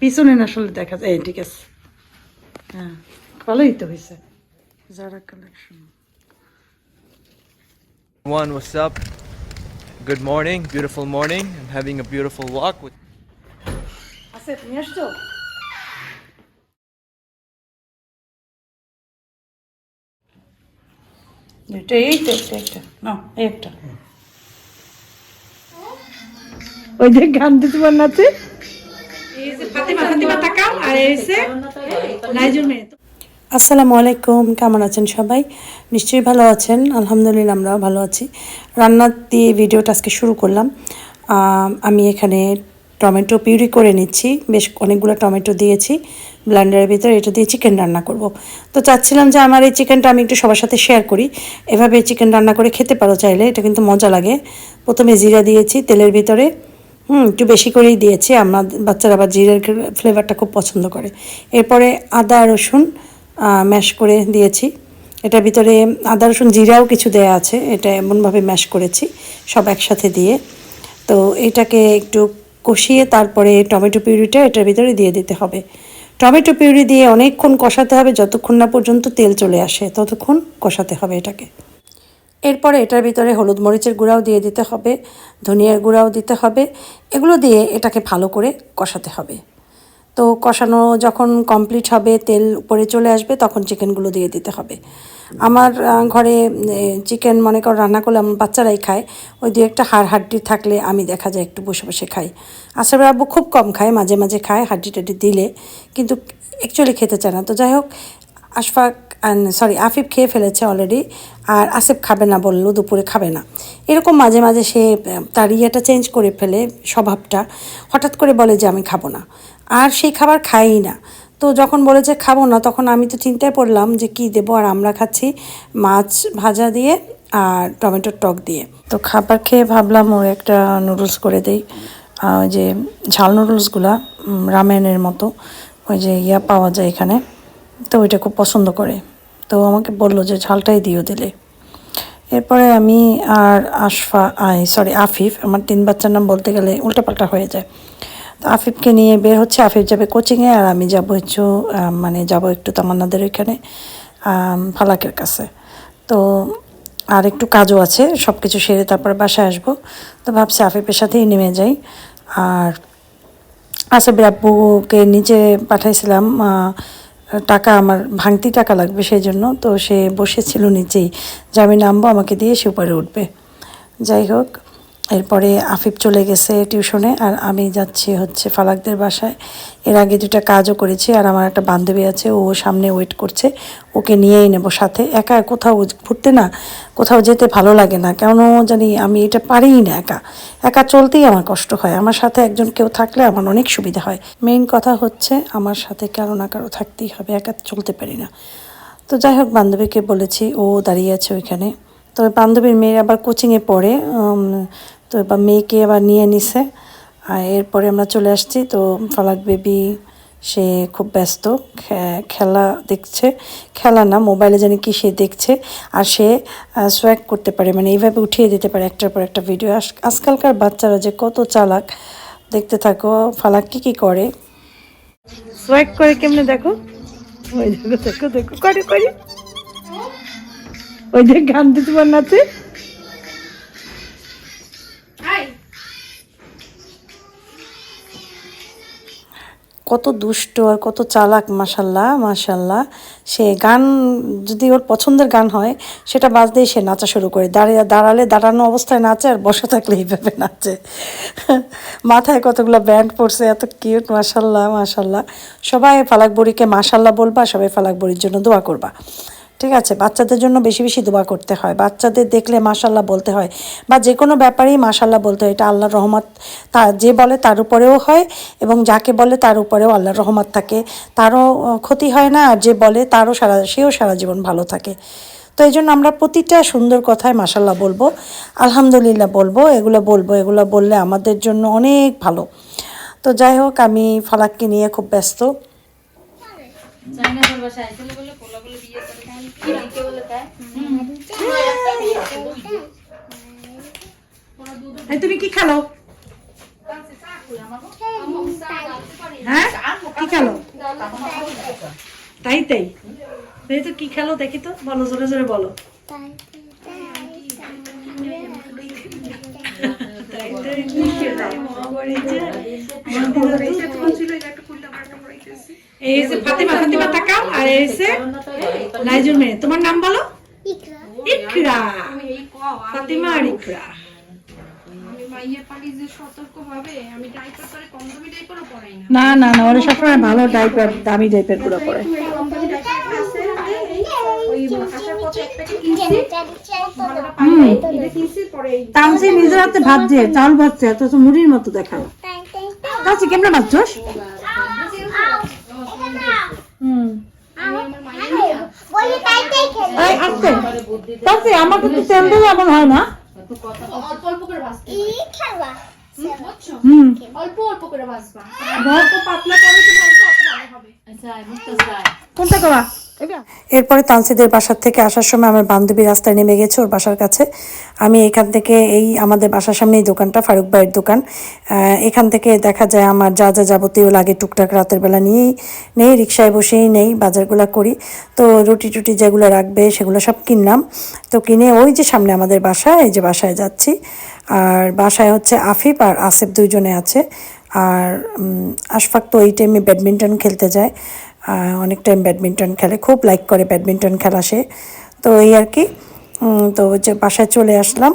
পিছনে না আসলে দেখা যায়। এই ঠিক আছে। হ্যাঁ ভালোই তো হয়েছে। যারা collection One, what's up? Good morning, beautiful morning. I'm having a beautiful walk with আছে তুমি আসছো? এটা এই তো একটা একটা না এই একটা। ওই যে গান দিতে পার নাতে এই আসসালামু আলাইকুম কেমন আছেন সবাই? নিশ্চয়ই ভালো আছেন আলহামদুলিল্লাহ আমরাও ভালো আছি। রান্না দিয়ে ভিডিওটা আজকে শুরু করলাম। আমি এখানে টমেটো পিউরি করে নিচ্ছি বেশ অনেকগুলো টমেটো দিয়েছি ব্লেন্ডারের ভিতরে এটা দিয়ে চিকেন রান্না করব। তো চাচ্ছিলাম যে আমার এই চিকেনটা আমি একটু সবার সাথে শেয়ার করি। এভাবে চিকেন রান্না করে খেতে পারো চাইলে এটা কিন্তু মজা লাগে। প্রথমে জিরা দিয়েছি তেলের ভিতরে হুম, একটু বেশি করেই দিয়েছি। আমার বাচ্চারা আবার জিরের ফ্লেভারটা খুব পছন্দ করে। এরপরে আদা, রসুন ম্যাশ করে দিয়েছি। এটার ভিতরে আদা, রসুন, জিরাও কিছু দেয়া আছে। এটা এমনভাবে ম্যাশ করেছি, সব একসাথে দিয়ে। তো এটাকে একটু কষিয়ে তারপরে টমেটো পিউরিটা এটার ভিতরে দিয়ে দিতে হবে। টমেটো পিউরি দিয়ে অনেকক্ষণ কষাতে হবে, যতক্ষণ না পর্যন্ত তেল চলে আসে, ততক্ষণ কষাতে হবে এটাকে। এরপরে এটার ভিতরে হলুদ মরিচের গুঁড়াও দিয়ে দিতে হবে, ধনিয়ার গুঁড়াও দিতে হবে। এগুলো দিয়ে এটাকে ভালো করে কষাতে হবে। তো কষানো যখন কমপ্লিট হবে, তেল উপরে চলে আসবে, তখন চিকেনগুলো দিয়ে দিতে হবে। আমার ঘরে চিকেন মনে করো রান্না করলে আমার বাচ্চারাই খায়, ওই দু একটা হাড় হাড্ডি থাকলে আমি দেখা যায় একটু বসে বসে খাই। আসার আব্বু খুব কম খায়, মাঝে মাঝে খায় হাড্ডি টাড্ডি দিলে, কিন্তু অ্যাকচুয়ালি খেতে চায় না। তো যাই হোক, আশফাক সরি আফিফ খেয়ে ফেলেছে অলরেডি আর আসিফ খাবে না বলল, দুপুরে খাবে না। এরকম মাঝে মাঝে সে, তার ইয়েটা চেঞ্জ করে ফেলে স্বভাবটা, হঠাৎ করে বলে যে, আমি খাব না। আর সেই খাবার খাইই না। তো যখন বলেছে খাব না, তখন আমি তো চিন্তায় পড়লাম যে, কি দেবো? আর আমরা খাচ্ছি মাছ ভাজা দিয়ে আর টমেটোর টক দিয়ে। তো খাবার খেয়ে ভাবলাম, ওর একটা নুডলস করে দেই। যে ঝাল নুডলসগুলা রামেনের মতো। ওই যে ইয়া পাওয়া যায় এখানে। তো ওইটা খুব পছন্দ করে। তো আমাকে বলল যে, ঝালটাই দিও দিলে। এরপরে আমি আর আশফা, আই সরি আফিফ, আমার তিন বাচ্চার নাম বলতে গেলে উল্টাপাল্টা হয়ে যায়। তো আফিফকে নিয়ে বের হচ্ছে, আফিফ যাবে কোচিংয়ে আর আমি যাব একটু মানে যাব একটু তামান্নাদের ওইখানে ফালাকের কাছে। তো আর একটু কাজও আছে সব কিছু সেরে তারপর বাসায় আসব। তো ভাবছি আফিফের সাথেই নেমে যাই। আর আসাবের আব্বুকে নিচে পাঠাইছিলাম টাকা আমার, ভাঙতি টাকা লাগবে সেই জন্য তো সে বসেছিল নিচেই যে আমি নামবো, আমাকে দিয়ে সে উপরে উঠবে। যাই হোক এরপরে আফিফ চলে গেছে টিউশনে আর আমি যাচ্ছি হচ্ছে ফালাকদের বাসায়। এর আগে দুটা কাজও করেছি আর আমার একটা বান্ধবী আছে, ও সামনে ওয়েট করছে। ওকে নিয়েই নেব সাথে। একা কোথাও ঘুরতে না, কোথাও যেতে ভালো লাগে না। কেন জানি আমি এটা পারিই না একা। একা চলতেই আমার কষ্ট হয়। আমার সাথে একজন কেউ থাকলে আমার অনেক সুবিধা হয়। মেইন কথা হচ্ছে আমার সাথে কারও না কারও থাকতেই হবে। একা চলতে পারি না। তো যাই হোক, বান্ধবীকে বলেছি, ও দাঁড়িয়ে আছে ওইখানে। তবে বান্ধবীর মেয়ে আবার কোচিংয়ে পড়ে তো এবার মেয়েকে আবার নিয়ে নিছে। আর এরপরে আমরা চলে আসছি। তো ফালাক বেবি, সে খুব ব্যস্ত খেলা দেখছে। খেলা না, মোবাইলে জানি কি সে দেখছে। আর সে সোয়াগ করতে পারে মানে এইভাবে উঠিয়ে দিতে পারে একটার পর একটা ভিডিও আজকালকার বাচ্চারা যে কত চালাক। দেখতে থাকো, ফালাক কি কি করে। সোয়াগ করে কেমনে দেখো? ওই দেখো দেখো দেখো, করে করে। ওই যে গান দিতে পার নাতে কত দুষ্ট আর কত চালাক মাসাল্লাহ মাসাল্লাহ সে গান, যদি ওর পছন্দের গান হয়, সেটা বাজতেই সে নাচা শুরু করে। দাঁড়িয়ে, দাঁড়ালে দাঁড়ানো অবস্থায় নাচে আর বসে থাকলে এইভাবে নাচে। মাথায় কতগুলো ব্যান্ড পড়ছে, এত কিউট মাসাল্লাহ মাসাল্লাহ সবাই ফালাক বড়িকে মাসাল্লাহ বলবা, সবাই ফালাক বড়ির জন্য দোয়া করবা। ঠিক আছে, বাচ্চাদের জন্য বেশি বেশি দোয়া করতে হয়। বাচ্চাদের দেখলে মাশাল্লাহ বলতে হয় বা যে কোনো ব্যাপারেই মাশাল্লাহ বলতে হয়। এটা আল্লাহর রহমত তা যে বলে তার উপরেও হয় এবং যাকে বলে তার উপরেও আল্লাহর রহমত থাকে। তারও ক্ষতি হয় না, আর যে বলে তারও সারা, সেও সারা জীবন ভালো থাকে। তো এই জন্য আমরা প্রতিটা সুন্দর কথায় মাশাল্লাহ বলব, আলহামদুলিল্লাহ বলব, এগুলো বলব, এগুলো বললে আমাদের জন্য অনেক ভালো। তো যাই হোক, আমি ফালাককে নিয়ে খুব ব্যস্ত। তুমি কি খেলো হ্যাঁ কি খেলো তাই তাই তাই তো কি খেলো দেখি তো বলো জোরে জোরে বলো তাই তাই। এই যে ফাতিমা ফাতিমা তাকাও আর এই যে লাইজুর মেয়ে তোমার নাম বলো? ইকরা। ফাতিমা আর ইকরা। না। না না না ওরা সবসময় ভালো ডাইপার দামি ডাইপারগুলো পরে। তামসি নিজের হাতে ভাবছে চাউল ভাবছে অথচ মুড়ির মতো দেখাল। তামসি কেমনে ভাবছস এই আমার তামসি আমাকে তো তেল এমন হয় না। অল্প অল্প করে ভাজতে হুম? অল্প অল্প করে ভাজবা। যত পাতলা করে তো ভাজবা অত ভালো কোনটা করা এরপরে তানসিদের বাসার থেকে আসার সময় আমার বান্ধবী রাস্তায় নেমে গেছে ওর বাসার কাছে। আমি এখান থেকে এই আমাদের বাসার সামনেই দোকানটা, ফারুক ভাইয়ের দোকান। এখান থেকে দেখা যায় আমার যা যা যাবতীয় লাগে টুকটাক রাতের বেলা নিয়েই নেই, রিক্সায় বসেই নেই, বাজারগুলো করি। তো রুটি টুটি যেগুলো রাখবে সেগুলো সব কিনলাম। তো কিনে ওই যে সামনে আমাদের বাসা, এই যে বাসায় যাচ্ছি। আর বাসায় হচ্ছে আফিফ আর আসিফ দুইজনে আছে। আর আশফাক তো এই টাইমে ব্যাডমিন্টন খেলতে যায়। অনেক টাইম ব্যাডমিন্টন খেলে, খুব লাইক করে ব্যাডমিন্টন খেলা সে। তো এই আর কি তো যে বাসায় চলে আসলাম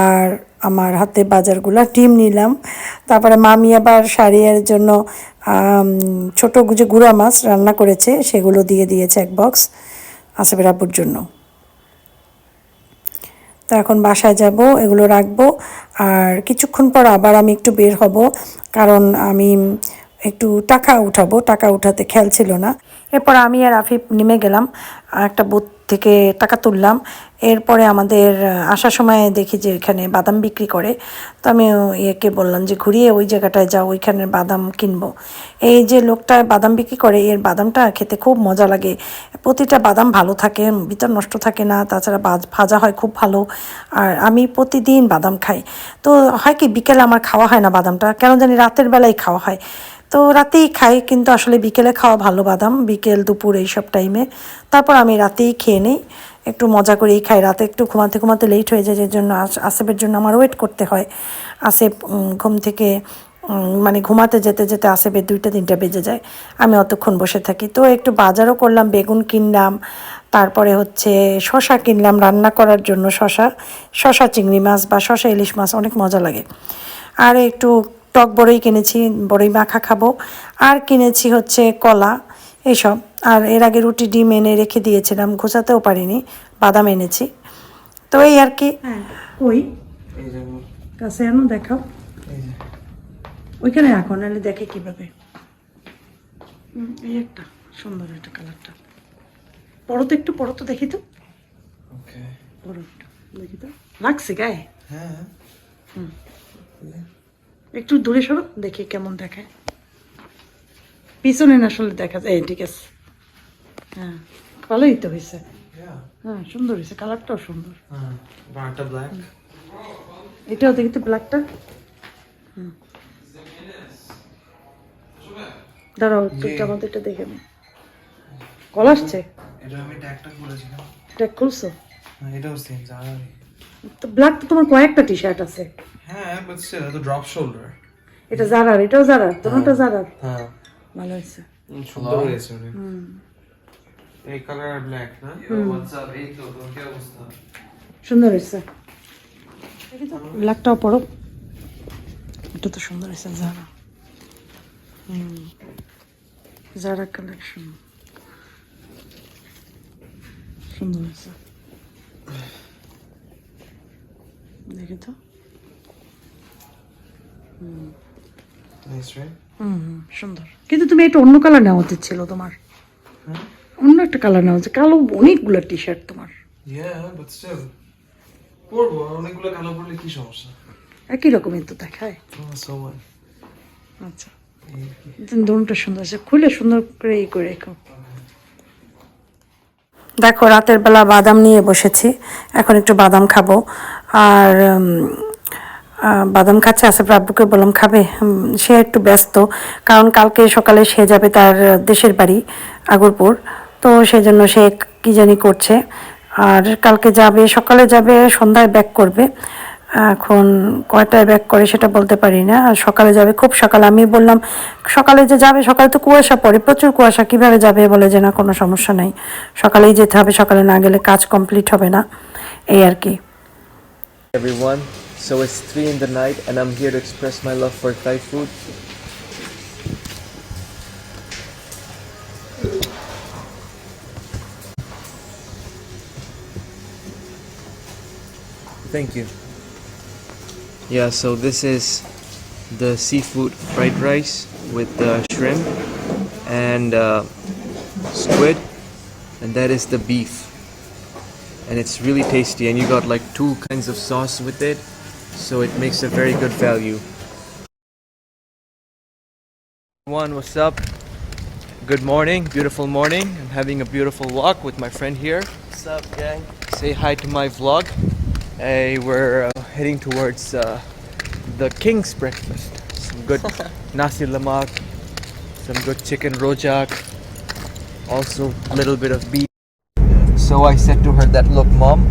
আর আমার হাতে বাজারগুলো ডিম নিলাম। তারপরে মামি আবার শাড়িয়ার জন্য ছোট যে গুঁড়া মাছ রান্না করেছে, সেগুলো দিয়ে দিয়েছে এক বক্স আসবের আব্বুর জন্য। তো এখন বাসায় যাব, এগুলো রাখব। আর কিছুক্ষণ পর আবার আমি একটু বের হব, কারণ আমি একটু টাকা উঠাবো, টাকা উঠাতে খেয়াল ছিল না। এরপর আমি আর আফিফ নেমে গেলাম, একটা বুথ থেকে টাকা তুললাম। এরপরে আমাদের আসার সময় দেখি যে এখানে বাদাম বিক্রি করে। তো আমি ইয়েকে বললাম যে, ঘুরিয়ে ওই জায়গাটায় যাও, ওইখানে বাদাম কিনবো। এই যে লোকটা বাদাম বিক্রি করে, এর বাদামটা খেতে খুব মজা লাগে। প্রতিটা বাদাম ভালো থাকে, ভিতর নষ্ট থাকে না, তাছাড়া ভাজা হয় খুব ভালো। আর আমি প্রতিদিন বাদাম খাই। তো হয় কি, বিকেলে আমার খাওয়া হয় না বাদামটা, কেন জানি রাতের বেলায় খাওয়া হয়। তো রাতেই খাই, কিন্তু আসলে বিকেলে খাওয়া ভালো বাদাম, বিকেল, দুপুর এইসব টাইমে তারপর আমি রাতেই খেয়ে নিই। একটু মজা করেই খাই। রাতে একটু ঘুমাতে ঘুমাতে লেট হয়ে যায় যে জন্য আস- আসেফের জন্য আমার ওয়েট করতে হয়। আসেফ ঘুম থেকে মানে ঘুমাতে যেতে যেতে আসেফের দুইটা, তিনটা বেজে যায়। আমি অতক্ষণ বসে থাকি। তো একটু বাজারও করলাম, বেগুন কিনলাম, তারপরে হচ্ছে শশা কিনলাম রান্না করার জন্য শশা শশা চিংড়ি মাছ বা শশা ইলিশ মাছ, অনেক মজা লাগে। আর একটু টক বড়ই কিনেছি বড়ই মাখা খাব। আর কিনেছি হচ্ছে কলা এইসব আর এর আগে রুটি ডিম এনে রেখে দিয়েছিলাম ঘোষাতেও পারিনি বাদাম এনেছি। তো এই আর কি। হ্যাঁ ওই। কাছে আনো দেখাও। ওইখানে রাখো নাহলে দেখে কীভাবে। হুম, এই একটা সুন্দর একটা কালারটা। পড়ো তো একটু পড়ো তো দেখি তো. পড়ো একটু দেখি তো। লাগছে গায়ে? হ্যাঁ। একটু দূরে সরো দেখি কেমন দেখায়। পিছনে না আসলে দেখা যায়। এই ঠিক আছে। হ্যাঁ ভালোই তো হয়েছে। হ্যাঁ সুন্দর হয়েছে। কালারটাও সুন্দর। হ্যাঁ এটাও দেখি তো ব্ল্যাকটা দাঁড়াও তুইটা আমাদের এটা দেখে নে। কল আসছে? এটা আমি ট্যাগটা খুলেছিলাম এটা খুলছো? হ্যাঁ এটাও সেম তো ব্ল্যাক তো তোমার কয়েকটা টি শার্ট আছে। হ্যাঁ বাট স্টিল এটা ড্রপ শোল্ডার এটা জারার এটাও জারার তোমারটা জারার হ্যাঁ। ভালো হয়েছে। সুন্দর হয়েছে এই কালার আর ব্ল্যাক না? হোয়াটসঅ্যাপ এই তো তোর কি অবস্থা? সুন্দর হয়েছে। ব্ল্যাকটাও পড়ো এটা তো সুন্দর হয়েছে জারা হুম। জারা কালেকশন সুন্দর হয়েছে। দেখি তো হুম সুন্দর। কিন্তু তুমি এটা অন্য কালার নেওয়া উচিত ছিল তোমার। অন্য একটা কালার নেওয়া উচিত। কালো অনেকগুলো টি শার্ট তোমার বাট স্টিল পরবো অনেকগুলো কালো পরলে কি সমস্যা? একই রকমের তো দেখায়। আচ্ছা। দোনটা সুন্দর আছে। খুলে সুন্দর করে এই করে রেখো। দেখো রাতের বেলা বাদাম নিয়ে বসেছি। এখন একটু বাদাম খাব। আর বাদাম খাচ্ছে আসিফ আব্বুকে বললাম, খাবে। সে একটু ব্যস্ত, কারণ কালকে সকালে সে যাবে তার দেশের বাড়ি, আগরপুর। তো সেই জন্য সে কি জানি করছে। আর কালকে যাবে, সকালে যাবে, সন্ধ্যায় ব্যাক করবে। এখন কয়টায় ব্যাক করে সেটা বলতে পারি না। আর সকালে যাবে, খুব সকালে। আমি বললাম, সকালে যে যাবে, সকালে তো কুয়াশা পড়ে, প্রচুর কুয়াশা, কীভাবে যাবে? বলে যে, না, কোনো সমস্যা নেই। সকালেই যেতে হবে, সকালে না গেলে কাজ কমপ্লিট হবে না। এই আর কি। Everyone. So it's 3 in the night and I'm here to express my love for Thai food. Thank you. Yeah, so this is the seafood fried rice with the shrimp and uh, squid, and that is the beef and it's really tasty and you got like two kinds of sauce with it so it makes a very good value. One what's up? Good morning beautiful morning. I'm having a beautiful walk with my friend here. What's up gang? Say hi to my vlog. Hey we're uh, heading towards uh, the king's breakfast. Some good nasi lemak some good chicken rojak also a little bit of beef so I said to her that, look, mom,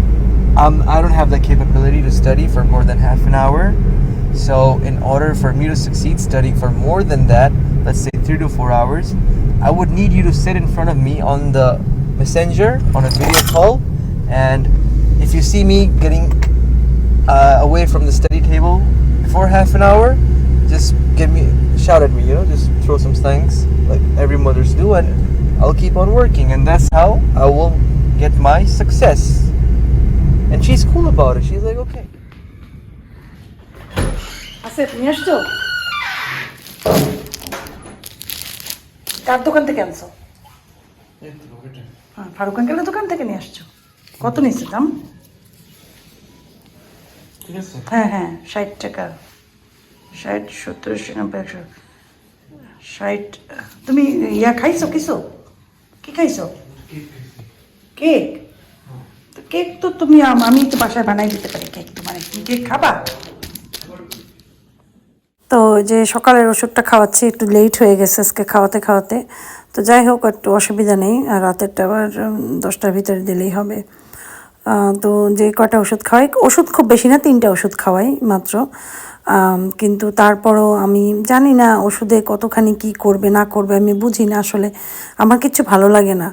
um, I don't have the capability to study for more than half an hour. So in order for me to succeed studying for more than that, let's say three to four hours, I would need you to sit in front of me on the messenger on a video call. And if you see me getting uh, away from the study table before half an hour, just give me shout at me, you know, just throw some thanks like every mother's do, and I'll keep on working, and that's how I will get my success. And she's cool about it. She's like, okay. Asif নিয়ে আসছো? কার দোকান থেকে আনছো? হ্যাঁ ফারুক আঙ্কেলের দোকান থেকে নিয়ে আসছো। কত নিচ্ছে দাম? হ্যাঁ হ্যাঁ ষাট টাকা। ষাট সত্তর আশি নব্বই একশো। ষাট তুমি ইয়া খাইছো কিছু? কি খাইছো? কেক? তো কেক তো তুমি আমি তো বাসায় বানাই দিতে পারি কেক তোমার কেক খাবা? তো যে সকালের ওষুধটা খাওয়াচ্ছি, একটু লেট হয়ে গেছে আজকে খাওয়াতে খাওয়াতে। তো যাই হোক, একটু অসুবিধা নেই, আর রাতেরটা আবার দশটার ভিতরে দিলেই হবে। তো যে কটা ওষুধ খাওয়াই, ওষুধ খুব বেশি না, তিনটা ওষুধ খাওয়াই মাত্র। কিন্তু তারপরও আমি জানি না, ওষুধে কতখানি কি করবে, না করবে, আমি বুঝি না আসলে। আমার কিচ্ছু ভালো লাগে না।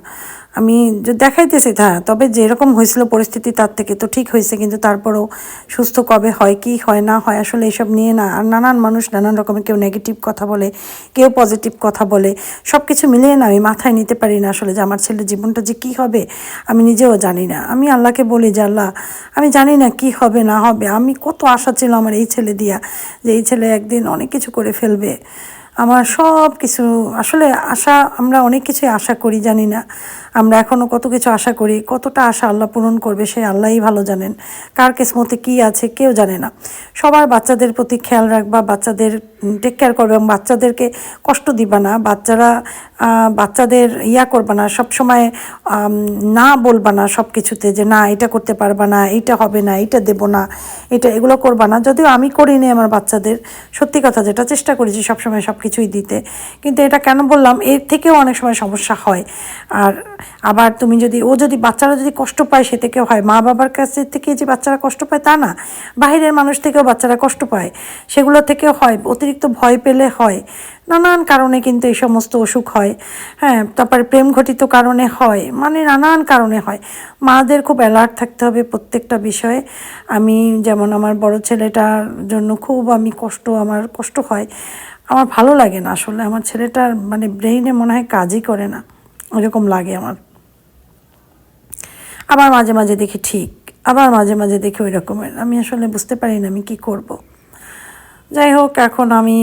আমি দেখাইতেছি হ্যাঁ তবে যেরকম হয়েছিল পরিস্থিতি তার থেকে তো ঠিক হয়েছে, কিন্তু তারপরেও সুস্থ কবে হয়, কি হয়, না হয়, আসলে এসব নিয়ে না, আর নানান মানুষ নানান রকমের কেউ নেগেটিভ কথা বলে, কেউ পজিটিভ কথা বলে সব কিছু মিলিয়ে না আমি মাথায় নিতে পারি না আসলে যে আমার ছেলের জীবনটা যে কি হবে, আমি নিজেও জানি না। আমি আল্লাহকে বলি যে, আল্লাহ, আমি জানি না কি হবে, না হবে, আমি কত আশা ছিল আমার এই ছেলে দিয়া, যে এই ছেলে একদিন অনেক কিছু করে ফেলবে। আমার সব কিছু আসলে আশা, আমরা অনেক কিছুই আশা করি, জানি না। আমরা এখনও কত কিছু আশা করি, কতটা আশা আল্লাহ পূরণ করবে সে আল্লাহই ভালো জানেন। কার কিসমতে কী আছে কেউ জানে না। সবার বাচ্চাদের প্রতি খেয়াল রাখবা, বাচ্চাদের টেক কেয়ার করবে এবং বাচ্চাদেরকে কষ্ট দিবা না। বাচ্চারা বাচ্চাদের ইয়া করবা না, সবসময় না বলবা না সব কিছুতে যে না, এটা করতে পারবা না, এইটা হবে না, এইটা দেবো না, এটা, এগুলো করবা না। যদিও আমি করিনি আমার বাচ্চাদের, সত্যি কথা যেটা চেষ্টা করেছি সবসময় সব কিছুই দিতে। কিন্তু এটা কেন বললাম, এর থেকেও অনেক সময় সমস্যা হয়। আর আবার তুমি যদি, ও যদি বাচ্চারা যদি কষ্ট পায় সে থেকেও হয়, মা বাবার কাছে থেকে যে বাচ্চারা কষ্ট পায় তা না বাইরের মানুষ থেকেও বাচ্চারা কষ্ট পায়। সেগুলো থেকেও হয়, অতিরিক্ত ভয় পেলে হয়, নানান কারণে কিন্তু এই সমস্ত অসুখ হয়। হ্যাঁ তারপরে প্রেম ঘটিত কারণে হয় মানে নানান কারণে হয়। মাদের খুব অ্যালার্ট থাকতে হবে প্রত্যেকটা বিষয়ে। আমি যেমন আমার বড় ছেলেটার জন্য খুব আমি কষ্ট, আমার কষ্ট হয়। আমার ভালো লাগে না আসলে, আমার ছেলেটার মানে ব্রেইনে মনে হয় কাজই করে না। ওরকম লাগে আমার। আবার মাঝে মাঝে দেখি ঠিক, আবার মাঝে মাঝে দেখি ওই রকমের আমি আসলে বুঝতে পারি না আমি কি করব। যাই হোক, এখন আমি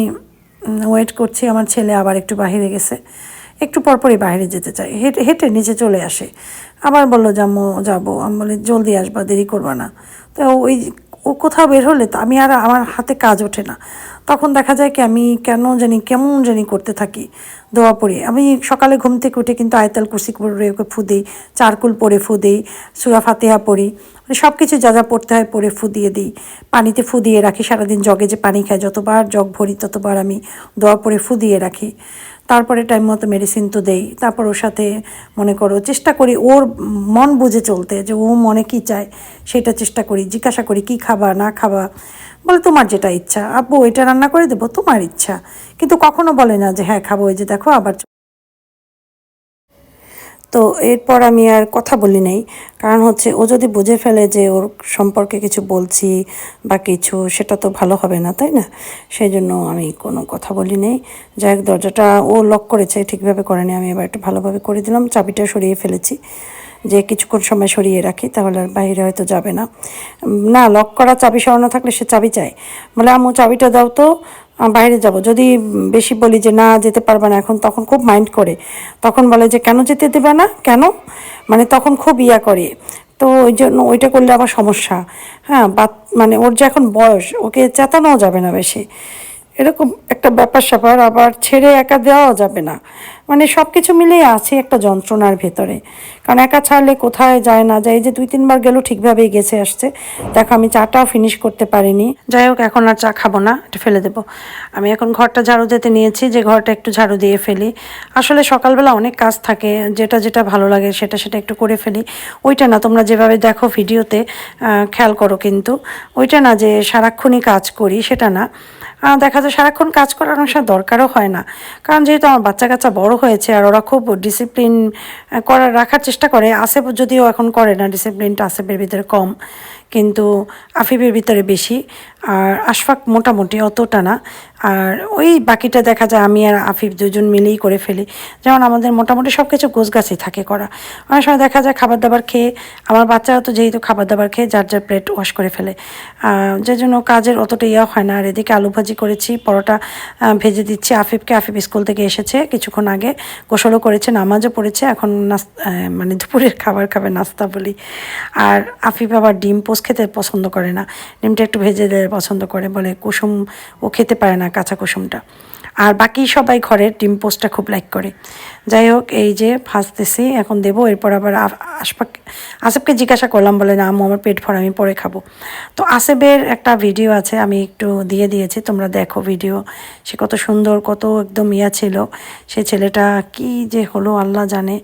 ওয়েট করছি, আমার ছেলে আবার একটু বাইরে গেছে। একটু পরপরই বাইরে যেতে চাই। হেঁটে হেঁটে নিচে চলে আসে। আবার বলল যাব যাব। আমি বলি, জলদি আসবা, দেরি করবা না। তো ওই, ও কোথাও বের হলে তো আমি আর আমার হাতে কাজ ওঠে না। তখন দেখা যায় কি, আমি কেন জানি, কেমন জানি করতে থাকি, দোয়া পড়ি। আমি সকালে ঘুম থেকে উঠে কিন্তু আয়তাল কুসি পড়ে ফু দিই, চারকুল পরে ফু দিই, সুরা ফাতেহা পড়ি। মানে সব কিছু যা যা পড়তে হয় পরে ফু দিয়ে দিই। পানিতে ফু দিয়ে রাখি, সারাদিন জগে যে পানি খাই, যতবার জগ ভরি ততবার আমি দোয়া পরে ফু দিয়ে রাখি। তারপরে টাইম মতো মেডিসিন তো দেই। তারপর ওর সাথে মনে করো, চেষ্টা করি ওর মন বুঝে চলতে, যে ও মনে কি চায়, সেটা চেষ্টা করি, জিজ্ঞাসা করি, কি খাবা, না খাবা। বলে, তোমার যেটা ইচ্ছা। আব্বু, এটা রান্না করে দেবো, তোমার ইচ্ছা। কিন্তু কখনো বলে না যে হ্যাঁ খাব এই যে দেখো, আবার তো এরপর আমি আর কথা বলি নাই। কারণ হচ্ছে, ও যদি বুঝে ফেলে যে, ওর সম্পর্কে কিছু বলছি বা কিছু, সেটা তো ভালো হবে না, তাই না? সেই জন্য আমি কোনো কথা বলি নাই। যাই হোক, দরজাটা ও লক করেছে, ঠিকভাবে করেনি। আমি এবার একটু ভালোভাবে করে দিলাম। চাবিটা সরিয়ে ফেলেছি। যে কিছুক্ষণ সময় সরিয়ে রাখি, তাহলে আর বাইরে হয়তো যাবে না। না লক করা চাবি সরানো থাকলে সে চাবি চায়। বলে, আম্মু, চাবিটা দাও তো বাইরে যাব। যদি বেশি বলি যে, না, যেতে পারবে না, এখন তখন খুব মাইন্ড করে। তখন বলে যে, কেন যেতে দেবে না? কেন? মানে তখন খুব ইয়া করে। তো ওই জন্য ওইটা করলে আবার সমস্যা। হ্যাঁ বা মানে ওর যে এখন বয়স, ওকে চেতানোও যাবে না বেশি। এরকম একটা ব্যাপার স্যাপার আবার ছেড়ে একা দেওয়াও যাবে না। মানে সব কিছু মিলিয়ে আছে একটা যন্ত্রণার ভেতরে। কারণ একা ছাড়লে কোথায় যায় না যায় যে দুই তিনবার গেলেও ঠিকভাবেই গেছে আসছে। দেখো আমি চাটাও ফিনিশ করতে পারিনি। যাই হোক, এখন আর চা খাব না, এটা ফেলে দেবো। আমি এখন ঘরটা ঝাড়ু দিতে নিয়েছি, যে ঘরটা একটু ঝাড়ু দিয়ে ফেলি। আসলে সকালবেলা অনেক কাজ থাকে, যেটা যেটা ভালো লাগে সেটা সেটা একটু করে ফেলি। ওইটা না, তোমরা যেভাবে দেখো ভিডিওতে খেয়াল করো কিন্তু। ওইটা না যে সারাক্ষণই কাজ করি, সেটা না। দেখা যায় সারাক্ষণ কাজ করার অনেক দরকারও হয় না। কারণ যেহেতু আমার বাচ্চা কাচ্চা বড় হয়েছে আর ওরা খুব ডিসিপ্লিন করার, রাখার চেষ্টা করে। আসেফ যদিও এখন করে না ডিসিপ্লিনটা আসেফের ভিতরে কম। কিন্তু আফিফের ভিতরে বেশি। আর আশফাক মোটামুটি অতটা না। আর ওই বাকিটা দেখা যায় আমি আর আফিফ দুজন মিলেই করে ফেলি। যেমন আমাদের মোটামুটি সব কিছু গোছগাছই থাকে করা। অনেক সময় দেখা যায় খাবার দাবার খেয়ে আমার বাচ্চারা তো যেহেতু খাবার দাবার খেয়ে যার যার প্লেট ওয়াশ করে ফেলে। যে জন্য কাজের অতটা ইয়া হয় না। আর এদিকে আলু ভাজি করেছি পরোটা ভেজে দিচ্ছি। আফিফকে আফিফ স্কুল থেকে এসেছে কিছুক্ষণ আগে। গোসলও করেছে নামাজও পড়েছে। এখন নাস আহ, মানে দুপুরের খাবার খাবে নাস্তা বলি। আর আফিফ আবার ডিম পোস্ট খেতে পছন্দ করে না। ডিমটা একটু ভেজে দিলে পছন্দ করে, বলে কুসুম ও খেতে পারে না কাঁচা কুসুমটা। আর বাকি সবাই ঘরের ডিম পোস্টটা খুব লাইক করে। যাই হোক, এই যে ভাজতেছি, এখন দেবো, এরপর আবার আশপাক আসেফকে জিজ্ঞাসা করলাম, বলে না, আম্মু, আমার পেট ভরা, আমি পরে খাব। তো আসেফের একটা ভিডিও আছে, আমি একটু দিয়ে দিয়েছি, তোমরা দেখো ভিডিও সে কত সুন্দর, কত একদম ইয়া ছিল। সে ছেলেটা কি যে হলো, আল্লাহ জানে।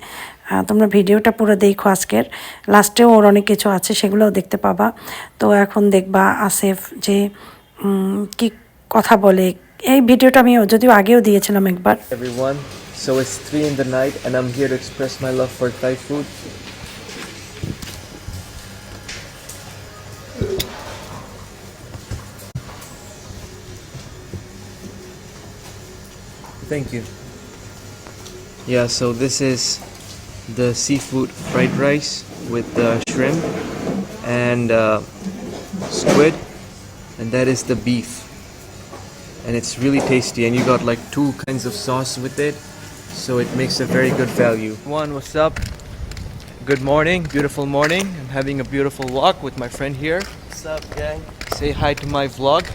তোমরা ভিডিওটা পুরো দেখো আজকের লাস্টেও ওর অনেক কিছু আছে সেগুলোও দেখতে পাবা তো এখন দেখবা আসেফ যে কি কথা বলে এই ভিডিওটা আমি যদিও আগেও দিয়েছিলাম একবার. So it's 3 in the night and I'm here to express my love for Thai food. Thank you. Yeah, so this is the seafood fried rice with the shrimp and uh, squid, and that is the beef. And it's really tasty and you got like two kinds of sauce with it so it makes a very good value. One what's up? Good morning beautiful morning. I'm having a beautiful walk with my friend here. What's up gang? Say hi to my vlog.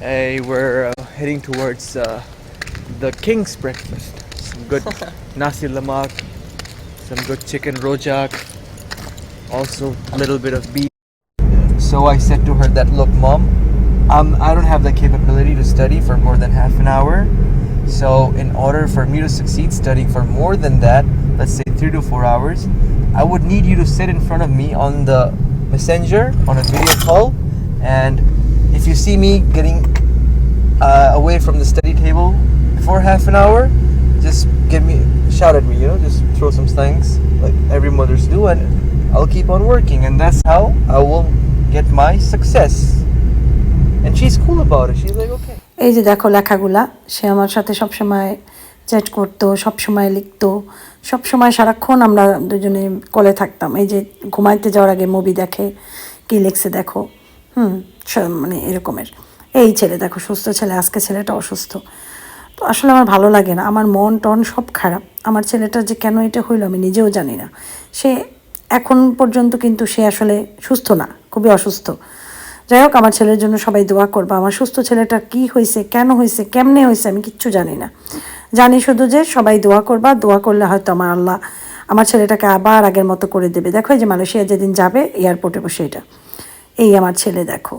Hey we're uh, heading towards uh, the king's breakfast. Some good nasi lemak some good chicken rojak also a little bit of beef so I said to her that, look, mom, um, I don't have the capability to study for more than half an hour. So, in order for me to succeed studying for more than that, let's say three to four hours, I would need you to sit in front of me on the messenger on a video call. And if you see me getting uh, away from the study table before half an hour, just give me shout at me, you know, just throw some thanks like every mothers do, and I'll keep on working, and that's how I will get my success. And she's cool about it. She's like, okay. এই যে দেখো লেখাগুলা সে আমার সাথে সবসময় chat করতো সবসময় লিখতো সবসময় সারাক্ষণ আমরা দুজনে কলে থাকতাম এই যে ঘুমাইতে যাওয়ার আগে মুভি দেখে কি লিখছে দেখো হুম মানে এরকমের এই ছেলে দেখো সুস্থ ছেলে আজকে ছেলেটা অসুস্থ তো আসলে আমার ভালো লাগে না। আমার মন টন সব খারাপ। আমার ছেলেটা যে কেন এটা হইল আমি নিজেও জানি না। সে এখন পর্যন্ত কিন্তু সে আসলে সুস্থ না, খুবই অসুস্থ। যাই হোক, আমার ছেলের জন্য সবাই দোয়া করবা। আমার সুস্থ ছেলেটা কি হয়েছে কেন হয়েছে কেমনে হয়েছে আমি কিচ্ছু জানি না। জানি শুধু যে সবাই দোয়া করবা, দোয়া করলে হয়তো আমার আল্লাহ আমার ছেলেটাকে আবার আগের মতো করে দেবে। দেখো এই যে মালয়েশিয়া যেদিন যাবে এয়ারপোর্টে বসে এটা। এই আমার ছেলে দেখো।